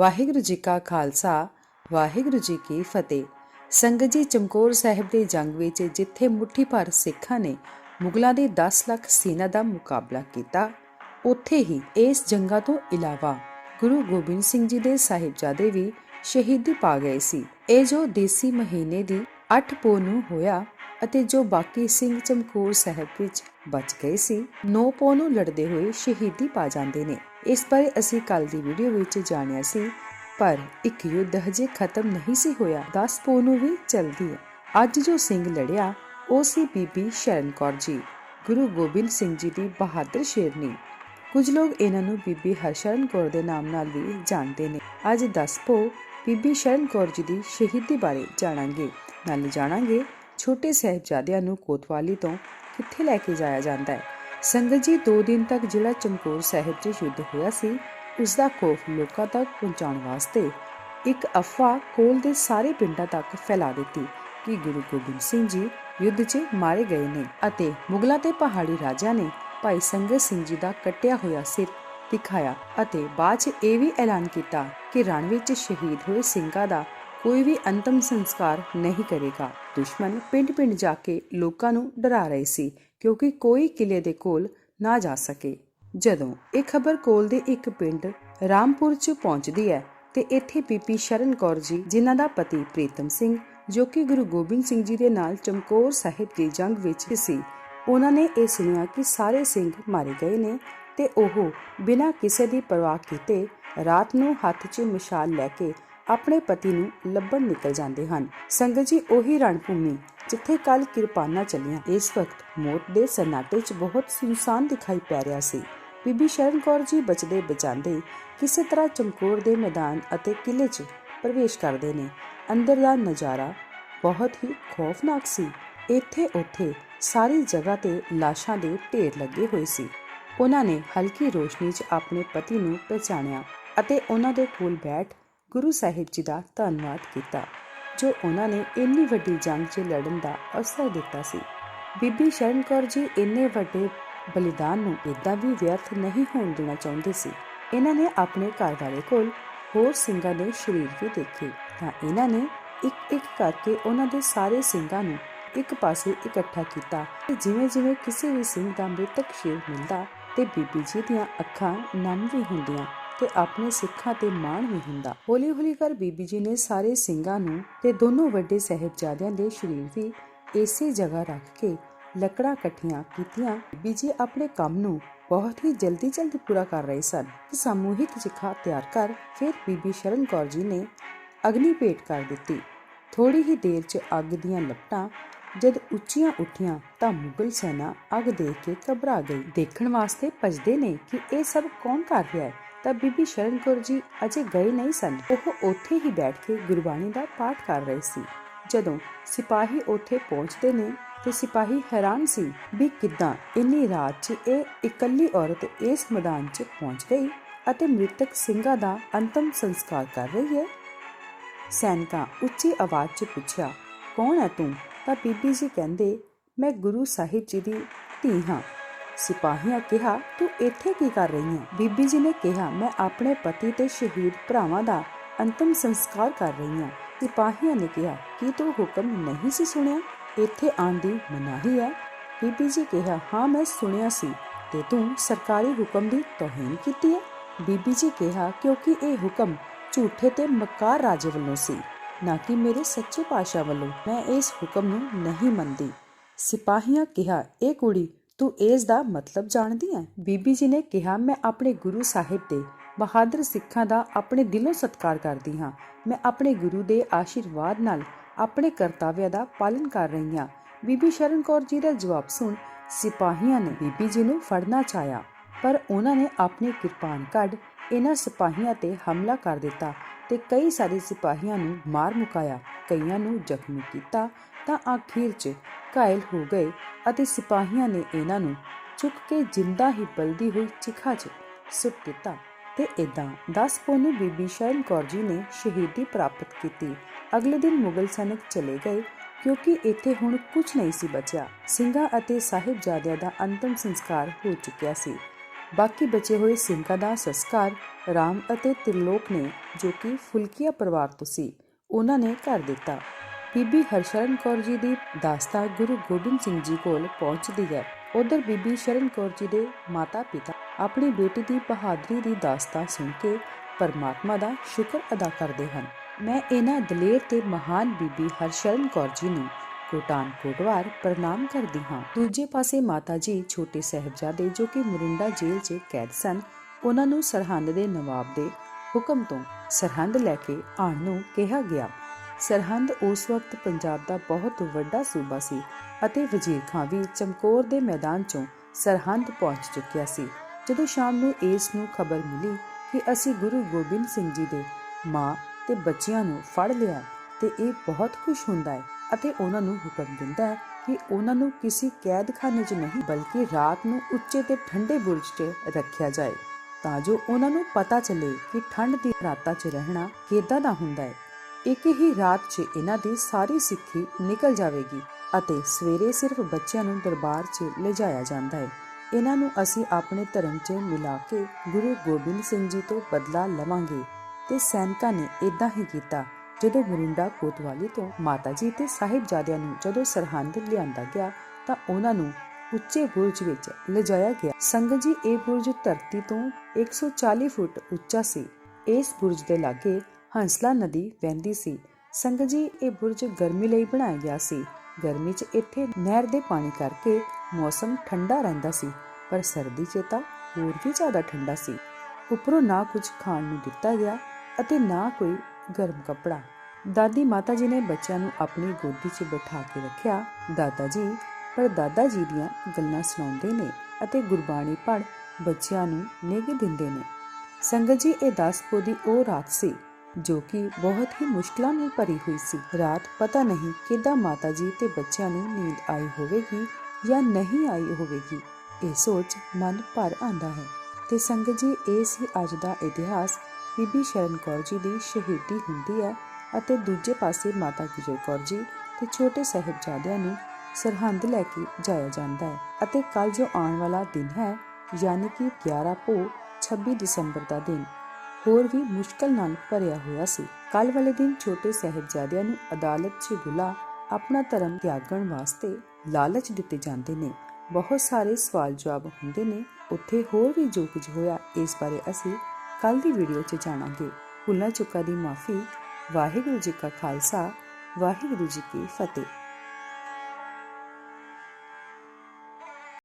ਵਾਹਿਗੁਰੂ ਜੀ ਕਾ ਖਾਲਸਾ, ਵਾਹਿਗੁਰੂ ਜੀ ਕੀ ਫਤਿਹ। ਸੰਗਤ ਜੀ ਚਮਕੌਰ ਸਾਹਿਬ ਦੇ ਜੰਗ ਵਿੱਚ ਜਿੱਥੇ ਮੁੱਠੀ ਭਰ ਸਿੱਖਾਂ ਨੇ ਮੁਗਲਾਂ ਦੇ 10 ਲੱਖ ਸੈਨਾ ਦਾ ਮੁਕਾਬਲਾ ਕੀਤਾ, ਉੱਥੇ ਹੀ ਇਸ ਜੰਗਾਂ ਤੋਂ ਇਲਾਵਾ ਗੁਰੂ ਗੋਬਿੰਦ ਸਿੰਘ ਜੀ ਦੇ ਸਾਹਿਬਜ਼ਾਦੇ ਵੀ ਸ਼ਹੀਦੀ ਪਾ ਗਏ ਸੀ। ਇਹ ਜੋ ਦੇਸੀ ਮਹੀਨੇ ਦੀ 8 ਪੋ ਨੂੰ ਹੋਇਆ ਅਤੇ ਜੋ ਬਾਕੀ ਸਿੰਘ ਚਮਕੌਰ ਸਾਹਿਬ ਵਿੱਚ ਬਚ ਗਏ ਸੀ 9 ਪੋ ਨੂੰ ਲੜਦੇ ਹੋਏ ਸ਼ਹੀਦੀ ਪਾ ਜਾਂਦੇ ਨੇ। ਇਸ ਬਾਰੇ ਅਸੀਂ ਕੱਲ ਦੀ ਵੀਡੀਓ ਵਿੱਚ ਜਾਣਿਆ ਸੀ, ਪਰ ਇੱਕ ਯੁੱਧ ਹਜੇ ਖਤਮ ਨਹੀਂ ਸੀ ਹੋਇਆ। 10 ਪੋ ਨੂੰ ਵੀ ਚੱਲਦੀ ਹੈ। ਅੱਜ ਜੋ ਸਿੰਘ ਲੜਿਆ, ਉਹ ਸੀ ਬੀਬੀ ਸ਼ਰਨ ਕੌਰ ਜੀ। ਗੁਰੂ ਗੋਬਿੰਦ ਸਿੰਘ ਜੀ ਦੀ ਬਹਾਦਰ ਸ਼ੇਰਨੀ। ਕੁਝ ਲੋਕ ਇਹਨਾਂ ਨੂੰ ਬੀਬੀ ਹਰਸ਼ਰਨ ਕੌਰ ਦੇ ਨਾਮ ਨਾਲ ਵੀ ਜਾਣਦੇ ਨੇ। ਅੱਜ 10 ਪੋ ਬੀਬੀ ਸ਼ਰਨ ਕੌਰ ਜੀ ਦੀ ਸ਼ਹੀਦੀ ਬਾਰੇ ਜਾਣਾਂਗੇ। ਨਾਲ ਜਾਣਾਂਗੇ, ਛੋਟੇ ਸਾਹਿਬਜ਼ਾਦਿਆਂ ਨੂੰ ਕੋਤਵਾਲੀ ਤੋਂ ਕਿੱਥੇ ਲੈ ਕੇ ਜਾਇਆ ਜਾਂਦਾ ਹੈ। ਸੰਗਤ ਜੀ 2 ਦਿਨ ਤੱਕ ਜਿਹੜਾ ਚਮਕੌਰ ਸਾਹਿਬ 'ਚ ਯੁੱਧ ਹੋਇਆ ਸੀ। ਉਸ ਦਾ ਖੋਫ ਲੋਕਾਂ ਤੱਕ ਪਹੁੰਚਾਉਣ ਵਾਸਤੇ ਇੱਕ ਅਫਵਾਹ ਕੋਲ ਦੇ ਸਾਰੇ ਪਿੰਡਾਂ ਤੱਕ ਫੈਲਾ ਦਿੱਤੀ ਕਿ ਗੁਰੂ ਗੋਬਿੰਦ ਸਿੰਘ ਜੀ ਯੁੱਧ 'ਚ ਮਾਰੇ ਗਏ ਨੇ ਅਤੇ ਮੁਗਲਾਂ ਤੇ ਪਹਾੜੀ ਰਾਜਿਆਂ ਨੇ ਭਾਈ ਸੰਗਤ ਸਿੰਘ ਜੀ ਦਾ ਕੱਟਿਆ ਹੋਇਆ ਸਿਰ ਦਿਖਾਇਆ ਅਤੇ ਬਾਅਦ 'ਚ ਇਹ ਵੀ ਐਲਾਨ ਕੀਤਾ ਕਿ ਰਣ ਵਿੱਚ ਸ਼ਹੀਦ ਹੋਏ ਸਿੰਘਾਂ ਦਾ ਕੋਈ ਵੀ ਅੰਤਮ ਸੰਸਕਾਰ ਨਹੀਂ ਕਰੇਗਾ। ਦੁਸ਼ਮਣ ਪਿੰਡ-ਪਿੰਡ ਜਾ ਕੇ ਲੋਕਾਂ ਨੂੰ ਡਰਾ ਰਹੇ ਸੀ। ਕਿਉਂਕਿ ਕੋਈ ਕਿਲੇ ਦੇ ਕੋਲ ਨਾ ਜਾ ਸਕੇ। ਜਦੋਂ ਇਹ ਖਬਰ ਕੋਲ ਦੇ ਇੱਕ ਪਿੰਡ ਰਾਮਪੁਰ 'ਚ ਪਹੁੰਚਦੀ ਹੈ, ਤੇ ਇੱਥੇ ਬੀਬੀ ਸ਼ਰਨ ਕੌਰ ਜੀ, ਜਿਨ੍ਹਾਂ ਦਾ ਪਤੀ ਪ੍ਰੀਤਮ ਸਿੰਘ, ਜੋ ਕਿ ਗੁਰੂ ਗੋਬਿੰਦ ਸਿੰਘ ਜੀ ਦੇ ਨਾਲ ਚਮਕੌਰ ਸਾਹਿਬ ਦੀ ਜੰਗ ਵਿੱਚ ਸੀ, ਉਹਨਾਂ ਨੇ ਇਹ ਸੁਣਿਆ ਕਿ ਸਾਰੇ ਸਿੰਘ ਮਾਰੇ ਗਏ ਨੇ, ਤੇ ਉਹ ਬਿਨਾਂ ਕਿਸੇ ਦੀ ਪਰਵਾਹ ਕੀਤੇ ਰਾਤ ਨੂੰ ਹੱਥ 'ਚ ਮਿਸਾਲ ਲੈ ਕੇ ਆਪਣੇ ਪਤੀ ਨੂੰ ਲੱਭਣ ਨਿਕਲ ਜਾਂਦੇ ਹਨ। ਸੰਗਤ ਜੀ, ਉਹੀ ਰਣਭੂਮੀ ਜਿੱਥੇ ਕੱਲ ਕਿਰਪਾਨਾਂ ਚੱਲੀਆਂ। ਇਸ ਵਕਤ ਮੌਤ ਦੇ ਸਨਾਟੇ 'ਚ ਬਹੁਤ ਸੁਨਸਾਨ ਦਿਖਾਈ ਪੈ ਰਿਹਾ ਸੀ। ਬੀਬੀ ਸ਼ਰਨ ਕੌਰ ਜੀ ਬਚਦੇ ਬਚਾਉਂਦੇ ਕਿਸੇ ਤਰ੍ਹਾਂ ਚਮਕੌਰ ਦੇ ਮੈਦਾਨ ਅਤੇ ਕਿਲੇ 'ਚ ਪ੍ਰਵੇਸ਼ ਕਰਦੇ ਨੇ। ਅੰਦਰ ਦਾ ਨਜ਼ਾਰਾ ਬਹੁਤ ਹੀ ਖੌਫਨਾਕ ਸੀ। ਇੱਥੇ ਉੱਥੇ ਸਾਰੀ ਜਗ੍ਹਾ ਤੇ ਲਾਸ਼ਾਂ ਦੇ ਢੇਰ ਲੱਗੇ ਹੋਏ ਸੀ। ਉਹਨਾਂ ਨੇ ਹਲਕੀ ਰੋਸ਼ਨੀ 'ਚ ਆਪਣੇ ਪਤੀ ਨੂੰ ਪਛਾਣਿਆ ਅਤੇ ਉਹਨਾਂ ਦੇ ਕੋਲ ਬੈਠ ਗੁਰੂ ਸਾਹਿਬ ਜੀ ਦਾ ਧੰਨਵਾਦ ਕੀਤਾ, ਜੋ ਉਹਨਾਂ ਨੇ ਇੰਨੀ ਵੱਡੀ ਜੰਗ 'ਚ ਲੜਨ ਦਾ ਅਵਸਰ ਦਿੱਤਾ ਸੀ। ਬੀਬੀ ਸ਼ਰਨ ਕੌਰ ਜੀ ਇੰਨੇ ਵੱਡੇ ਬਲੀਦਾਨ ਨੂੰ ਇਦਾਂ ਵੀ ਵਿਅਰਥ ਨਹੀਂ ਹੋਣ ਦੇਣਾ ਚਾਹੁੰਦੇ ਸੀ। ਇਹਨਾਂ ਨੇ ਆਪਣੇ ਘਰ ਵਾਲੇ ਕੋਲ ਹੋਰ ਸਿੰਘਾਂ ਦੇ ਸਰੀਰ ਵੀ ਦੇਖੇ। ਤਾਂ ਇਹਨਾਂ ਨੇ ਇੱਕ ਇੱਕ ਕਰਕੇ ਉਹਨਾਂ ਦੇ ਸਾਰੇ ਸਿੰਘਾਂ ਨੂੰ ਇੱਕ ਪਾਸੇ ਇਕੱਠਾ ਕੀਤਾ। ਤੇ ਜਿਵੇਂ ਜਿਵੇਂ ਕਿਸੇ ਵੀ ਸਿੰਘ ਦਾ ਮ੍ਰਿਤਕ ਸ਼ੇਰ ਮਿਲਦਾ, ਤੇ ਬੀਬੀ ਜੀ ਦੀਆਂ ਅੱਖਾਂ ਨਮ ਵੀ ਹੁੰਦੀਆਂ। ਤੇ ਆਪਣੇ ਸਿੱਖਾਂ ਤੇ ਮਾਣ ਵੀ ਹੁੰਦਾ। ਹੌਲੀ ਹੌਲੀ ਕਰ ਬੀਬੀ ਜੀ ਨੇ ਸਾਰੇ ਸਿੰਘਾਂ ਨੂੰ ਤੇ ਦੋਨੋਂ ਵੱਡੇ ਸਾਹਿਬਜ਼ਾਦਿਆਂ ਦੇ ਸਰੀਰ ਵੀ ਇਸੇ ਜਗ੍ਹਾ ਰੱਖ ਕੇ ਲੱਕੜਾਂ ਇਕੱਠੀਆਂ ਕੀਤੀਆਂ। ਬੀਬੀ ਜੀ ਆਪਣੇ ਕੰਮ ਨੂੰ ਬਹੁਤ ਹੀ ਜਲਦੀ ਜਲਦੀ ਪੂਰਾ ਕਰ ਰਹੇ ਸਨ। ਸਮੂਹਿਕ ਜਿਖਾ ਤਿਆਰ ਕਰ ਫਿਰ ਬੀਬੀ ਸ਼ਰਨ ਕੌਰ ਜੀ ਨੇ ਅਗਨੀ ਭੇਟ ਕਰ ਦਿੱਤੀ। ਥੋੜੀ ਹੀ ਦੇਰ 'ਚ ਅੱਗ ਦੀਆਂ ਲਪਟਾਂ ਜਦ ਉੱਚੀਆਂ ਉੱਠੀਆਂ ਤਾਂ ਮੁਗਲ ਸੈਨਾ ਅੱਗ ਦੇਖ ਕੇ ਘਬਰਾ ਗਈ। ਦੇਖਣ ਵਾਸਤੇ ਭਜਦੇ ਨੇ ਕਿ ਇਹ ਸਭ ਕੌਣ ਕਰ ਰਿਹਾ ਹੈ? ਤਾਂ ਬੀਬੀ ਸ਼ਰਨ ਕੌਰ ਜੀ ਅਜੇ ਗਏ ਨਹੀਂ ਸਨ। ਉਹ ਉੱਥੇ ਹੀ ਬੈਠ ਕੇ ਗੁਰਬਾਣੀ ਦਾ ਪਾਠ ਕਰ ਰਹੇ ਸੀ। ਜਦੋਂ ਸਿਪਾਹੀ ਉੱਥੇ ਪਹੁੰਚਦੇ ਨੇ ਤੇ ਸਿਪਾਹੀ ਹੈਰਾਨ ਸੀ ਵੀ ਕਿੱਦਾਂ ਇੰਨੀ ਰਾਤ 'ਚ ਇਹ ਇਕੱਲੀ ਔਰਤ ਇਸ ਮੈਦਾਨ 'ਚ ਪਹੁੰਚ ਗਈ ਅਤੇ ਮ੍ਰਿਤਕ ਸਿੰਘਾਂ ਦਾ ਅੰਤਮ ਸੰਸਕਾਰ ਕਰ ਰਹੀ ਹੈ। ਸੈਨਿਕਾਂ ਉੱਚੀ ਆਵਾਜ਼ 'ਚ ਪੁੱਛਿਆ, ਕੌਣ ਹੈ ਤੂੰ? ਤਾਂ ਬੀਬੀ ਜੀ ਕਹਿੰਦੇ, ਮੈਂ ਗੁਰੂ ਸਾਹਿਬ ਜੀ ਦੀ ਧੀ ਹਾਂ। ਸਿਪਾਹੀਆਂ ਕਿਹਾ, ਤੂੰ ਇੱਥੇ ਕੀ ਕਰ ਰਹੀ ਹੈ ਬੀਬੀ ਜੀ ਨੇ ਕਿਹਾ, ਮੈਂ ਆਪਣੇ ਪਤੀ ਤੇ ਸ਼ਹੀਦ ਭਰਾਵਾਂ ਦਾ ਅੰਤਮ ਸੰਸਕਾਰ ਕਰ ਰਹੀ ਹਾਂ ਸਿਪਾਹੀਆਂ ਨੇ ਕਿਹਾ, ਕੀ ਤੂੰ ਹੁਕਮ ਨਹੀਂ ਸੀ ਸੁਣਿਆ? ਇੱਥੇ ਆਉਣ ਦੀ ਮਨਾਹੀ ਹੈ? ਬੀਬੀ ਜੀ ਕਿਹਾ, ਹਾਂ, ਮੈਂ ਸੁਣਿਆ ਸੀ ਤੇ ਤੂੰ ਸਰਕਾਰੀ ਹੁਕਮ ਦੀ ਤੋਹੀਨ ਕੀਤੀ ਹੈ? ਬੀਬੀ ਜੀ ਕਿਹਾ, ਕਿਉਂਕਿ ਇਹ ਹੁਕਮ ਝੂਠੇ ਤੇ ਮਕਾਰ ਰਾਜੇ ਵੱਲੋਂ ਸੀ, ਨਾ ਕਿ ਮੇਰੇ ਸੱਚੇ ਪਾਸ਼ਾ ਵੱਲੋਂ। ਮੈਂ ਇਸ ਹੁਕਮ ਨੂੰ ਨਹੀਂ ਮੰਨਦੀ। ਸਿਪਾਹੀਆਂ ਕਿਹਾ, ਇਹ ਕੁੜੀ ਤੂੰ ਇਸ ਦਾ ਮਤਲਬ ਜਾਣਦੀ ਹੈ ਬੀਬੀ ਜੀ ਨੇ ਕਿਹਾ, ਮੈਂ ਆਪਣੇ ਗੁਰੂ ਸਾਹਿਬ ਦੇ ਬਹਾਦਰ ਸਿੱਖਾਂ ਦਾ ਆਪਣੇ ਦਿਲੋਂ ਸਤਿਕਾਰ ਕਰਦੀ ਹਾਂ। ਮੈਂ ਆਪਣੇ ਗੁਰੂ ਦੇ ਆਸ਼ੀਰਵਾਦ ਨਾਲ ਆਪਣੇ ਕਰਤੱਵਿਆਂ ਦਾ ਪਾਲਨ ਕਰ ਰਹੀ ਹਾਂ। ਬੀਬੀ ਸ਼ਰਨ ਕੌਰ ਜੀ ਦਾ ਜਵਾਬ ਸੁਣ ਸਿਪਾਹੀਆਂ ਨੇ ਬੀਬੀ ਜੀ ਨੂੰ ਫੜਨਾ ਚਾਹਿਆ, ਪਰ ਉਹਨਾਂ ਨੇ ਆਪਣੀ ਕਿਰਪਾਨ ਕੱਢ ਇਹਨਾਂ ਸਿਪਾਹੀਆਂ ਤੇ ਹਮਲਾ ਕਰ ਦਿੱਤਾ ਤੇ ਕਈ ਸਾਰੇ ਸਿਪਾਹੀਆਂ ਨੂੰ ਮਾਰ ਮੁਕਾਇਆ, ਕਈਆਂ ਨੂੰ ਜ਼ਖਮੀ ਕੀਤਾ ਤਾਂ ਆਖਿਰ 'ਚ ਘਾਇਲ ਹੋ ਗਏ ਅਤੇ ਸਿਪਾਹੀਆਂ ਨੇ ਇਹਨਾਂ ਨੂੰ ਚੁੱਕ ਕੇ ਜਿੰਦਾ ਹੀ ਬਲਦੀ ਹੋਈ ਚਿਖਾ 'ਚ ਸੁੱਟ ਦਿੱਤਾ ਤੇ ਇਦਾਂ 10 ਪੋਨੂੰ ਬੀਬੀ ਸ਼ਰਨ ਕੌਰ ਜੀ ਨੇ ਸ਼ਹੀਦੀ ਪ੍ਰਾਪਤ ਕੀਤੀ। ਅਗਲੇ ਦਿਨ ਮੁਗਲ ਸੈਨਿਕ ਚਲੇ ਗਏ ਕਿਉਂਕਿ ਇੱਥੇ ਹੁਣ ਕੁਝ ਨਹੀਂ ਸੀ ਬਚਿਆ। ਸਿੰਘਾਂ ਅਤੇ ਸਾਹਿਬਜ਼ਾਦਿਆਂ ਦਾ ਅੰਤਮ ਸੰਸਕਾਰ ਹੋ ਚੁੱਕਿਆ ਸੀ। ਬਾਕੀ ਬਚੇ ਹੋਏ ਸਿੰਘਾਂ ਦਾ ਸੰਸਕਾਰ ਰਾਮ ਅਤੇ ਤਿਰਲੋਕ ਨੇ ਜੋ ਕਿ ਫੁਲਕੀਆ ਪਰਿਵਾਰ ਤੋਂ ਸੀ, ਉਹਨਾਂ ਨੇ ਕਰ ਦਿੱਤਾ। ਬੀਬੀ ਹਰਸ਼ਰਨ ਕੌਰ ਜੀ ਦੀ ਦਾਸਤਾਨ ਗੁਰੂ ਗੋਬਿੰਦ ਸਿੰਘ ਜੀ ਕੋਲ ਪਹੁੰਚਦੀ ਹੈ। ਉਧਰ ਬੀਬੀ ਸ਼ਰਨ ਕੌਰ ਜੀ ਦੇ ਮਾਤਾ-ਪਿਤਾ ਆਪਣੀ ਬੇਟੀ ਦੀ ਬਹਾਦਰੀ ਦੀ ਦਾਸਤਾਨ ਸੁਣ ਕੇ ਪਰਮਾਤਮਾ ਦਾ ਸ਼ੁਕਰ ਅਦਾ ਕਰਦੇ ਹਨ। ਮੈਂ ਇਹਨਾਂ ਦਲੇਰ ਤੇ ਮਹਾਨ ਬੀਬੀ ਹਰਸ਼ਰਨ ਕੌਰ ਜੀ ਨੂੰ ਕੋਟਾਨ ਕੋਟਵਾਰ ਪ੍ਰਣਾਮ ਕਰਦੀ ਹਾਂ। ਦੂਜੇ ਪਾਸੇ ਮਾਤਾ ਜੀ ਛੋਟੇ ਸਾਹਿਬਜ਼ਾਦੇ ਜੋ ਕਿ ਮੁਰਿੰਡਾ ਜੇਲ੍ਹ 'ਚ ਕੈਦ ਸਨ, ਉਹਨਾਂ ਨੂੰ ਸਰਹੰਦ ਦੇ ਨਵਾਬ ਦੇ ਹੁਕਮ ਤੋਂ ਸਰਹੰਦ ਲੈ ਕੇ ਆਉਣ ਨੂੰ ਕਿਹਾ ਗਿਆ। ਸਰਹੰਦ ਉਸ ਵਕਤ ਪੰਜਾਬ ਦਾ ਬਹੁਤ ਵੱਡਾ ਸੂਬਾ ਸੀ ਅਤੇ ਵਜ਼ੀਰ ਖਾਂ ਵੀ ਚਮਕੌਰ ਦੇ ਮੈਦਾਨ 'ਚੋਂ ਸਰਹੰਦ ਪਹੁੰਚ ਚੁੱਕਿਆ ਸੀ। ਜਦੋਂ ਸ਼ਾਮ ਨੂੰ ਇਸ ਨੂੰ ਖਬਰ ਮਿਲੀ ਕਿ ਅਸੀਂ ਗੁਰੂ ਗੋਬਿੰਦ ਸਿੰਘ ਜੀ ਦੇ ਮਾਂ ਤੇ ਬੱਚਿਆਂ ਨੂੰ ਫੜ ਲਿਆ ਤੇ ਇਹ ਬਹੁਤ ਖੁਸ਼ ਹੁੰਦਾ ਹੈ ਅਤੇ ਉਹਨਾਂ ਨੂੰ ਹੁਕਮ ਦਿੰਦਾ ਹੈ ਕਿ ਉਹਨਾਂ ਨੂੰ ਕਿਸੇ ਕੈਦਖਾਨੇ 'ਚ ਨਹੀਂ ਬਲਕਿ ਰਾਤ ਨੂੰ ਉੱਚੇ ਤੇ ਠੰਡੇ ਬੁਰਜ 'ਚ ਰੱਖਿਆ ਜਾਏ ਤਾਂ ਜੋ ਉਹਨਾਂ ਨੂੰ ਪਤਾ ਚੱਲੇ ਕਿ ਠੰਡ ਦੀ ਰਾਤਾਂ 'ਚ ਰਹਿਣਾ ਕਿੱਦਾਂ ਦਾ ਹੁੰਦਾ ਹੈ। ਇੱਕ ਹੀ ਰਾਤ 'ਚ ਇਹਨਾਂ ਦੀ ਸਾਰੀ ਸਿੱਖੀ ਨਿਕਲ ਜਾਵੇਗੀ ਅਤੇ ਸਵੇਰੇ ਸਿਰਫ ਬੱਚਿਆਂ ਨੂੰ ਦਰਬਾਰ 'ਚ ਲਿਜਾਇਆ ਜਾਂਦਾ ਹੈ। ਇਹਨਾਂ ਨੂੰ ਅਸੀਂ ਆਪਣੇ ਧਰਮ 'ਚ ਮਿਲਾ ਕੇ ਗੁਰੂ ਗੋਬਿੰਦ ਸਿੰਘ ਜੀ ਤੋਂ ਬਦਲਾ ਲਵਾਂਗੇ ਤੇ ਸੈਨਿਕਾਂ ਨੇ ਇਦਾਂ ਹੀ ਕੀਤਾ ਜਦੋਂ ਮੁਰਿੰਡਾ ਕੋਤਵਾਲੀ ਤੋਂ ਮਾਤਾ ਜੀ ਤੇ ਸਾਹਿਬਜ਼ਾਦਿਆਂ ਨੂੰ ਜਦੋਂ ਸਰਹੰਦ ਲਿਆਂਦਾ ਗਿਆ ਤਾਂ ਉਹਨਾਂ ਨੂੰ ਉੱਚੇ ਬੁਰਜ ਵਿੱਚ ਲਿਜਾਇਆ ਗਿਆ। ਸੰਗਤ ਜੀ, ਇਹ ਬੁਰਜ ਧਰਤੀ ਤੋਂ 140 ਫੁੱਟ ਉੱਚਾ ਸੀ। ਇਸ ਬੁਰਜ ਦੇ ਲਾਗੇ ਹੰਸਲਾ ਨਦੀ ਵਹਿੰਦੀ ਸੀ। ਸੰਗਤ ਜੀ, ਇਹ ਬੁਰਜ ਗਰਮੀ ਲਈ ਬਣਾਇਆ ਗਿਆ ਸੀ। ਗਰਮੀ 'ਚ ਇੱਥੇ ਨਹਿਰ ਦੇ ਪਾਣੀ ਕਰਕੇ ਮੌਸਮ ਠੰਡਾ ਰਹਿੰਦਾ ਸੀ, ਪਰ ਸਰਦੀ 'ਚ ਤਾਂ ਹੋਰ ਵੀ ਜ਼ਿਆਦਾ ਠੰਡਾ ਸੀ। ਉੱਪਰੋਂ ਨਾ ਕੁਝ ਖਾਣ ਨੂੰ ਦਿੱਤਾ ਗਿਆ ਅਤੇ ਨਾ ਕੋਈ ਗਰਮ ਕੱਪੜਾ। ਦਾਦੀ ਮਾਤਾ ਜੀ ਨੇ ਬੱਚਿਆਂ ਨੂੰ ਆਪਣੀ ਗੋਦੀ 'ਚ ਬਿਠਾ ਕੇ ਰੱਖਿਆ। ਦਾਦਾ ਜੀ, ਪਰ ਦਾਦਾ ਜੀ ਦੀਆਂ ਗੱਲਾਂ ਸੁਣਾਉਂਦੇ ਨੇ ਅਤੇ ਗੁਰਬਾਣੀ ਪੜ੍ਹ ਬੱਚਿਆਂ ਨੂੰ ਨਿੱਘ ਦਿੰਦੇ ਨੇ। ਸੰਗਤ ਜੀ, ਇਹ ਦਸਪੋ ਦੀ ਉਹ ਰਾਤ ਸੀ ਜੋ ਕਿ ਬਹੁਤ ਹੀ ਮੁਸ਼ਕਲਾਂ ਨਾਲ ਭਰੀ ਹੋਈ ਸੀ। ਰਾਤ ਪਤਾ ਨਹੀਂ ਕਿੱਦਾਂ ਮਾਤਾ ਜੀ ਤੇ ਬੱਚਿਆਂ ਨੂੰ ਨੀਂਦ ਆਈ ਹੋਵੇਗੀ ਜਾਂ ਨਹੀਂ ਆਈ ਹੋਵੇਗੀ। ਇਹ ਸੋਚ ਮਨ ਭਰ ਆਂਦਾ ਹੈ। ਤੇ ਸੰਗਤ ਜੀ, ਇਹ ਸੀ ਅੱਜ ਦਾ ਇਤਿਹਾਸ। ਬੀਬੀ ਸ਼ਰਨ ਕੌਰ ਜੀ ਦੀ ਸ਼ਹੀਦੀ ਹੁੰਦੀ ਹੈ ਅਤੇ ਦੂਜੇ ਪਾਸੇ ਮਾਤਾ ਗੁਜਰ ਕੌਰ ਜੀ ਤੇ ਛੋਟੇ ਸਾਹਿਬਜ਼ਾਦਿਆਂ ਨੂੰ ਸਰਹੰਦ ਲੈ ਕੇ ਜਾਇਆ ਜਾਂਦਾ ਹੈ ਅਤੇ ਕੱਲ ਜੋ ਆਉਣ ਵਾਲਾ ਦਿਨ ਹੈ, ਯਾਨੀ ਕਿ 11 ਪੋ 26 ਦਸੰਬਰ ਦਾ ਦਿਨ ਹੋਰ ਵੀ ਮੁਸ਼ਕਲ ਨਾਲ ਭਰਿਆ ਹੋਇਆ ਸੀ। ਕੱਲ ਵਾਲੇ ਦਿਨ ਛੋਟੇ ਸਾਹਿਬਜ਼ਾਦਿਆਂ ਨੂੰ ਅਦਾਲਤ 'ਚ ਬੁਲਾ ਆਪਣਾ ਧਰਮ ਤਿਆਗਣ ਵਾਸਤੇ ਲਾਲਚ ਦਿੱਤੇ ਜਾਂਦੇ ਨੇ। ਬਹੁਤ ਸਾਰੇ ਸਵਾਲ ਜਵਾਬ ਹੁੰਦੇ ਨੇ। ਉੱਥੇ ਹੋਰ ਵੀ ਜੋ ਕੁਝ ਹੋਇਆ, ਇਸ ਬਾਰੇ ਅਸੀਂ ਕੱਲ ਦੀ ਵੀਡੀਓ 'ਚ ਜਾਣਾਂਗੇ। ਭੁੱਲਾਂ ਚੁੱਕਾ ਦੀ ਮਾਫੀ। ਵਾਹਿਗੁਰੂ ਜੀ ਕਾ ਖਾਲਸਾ। ਵਾਹਿਗੁਰੂ ਜੀ ਕੀ ਫਤਿਹ।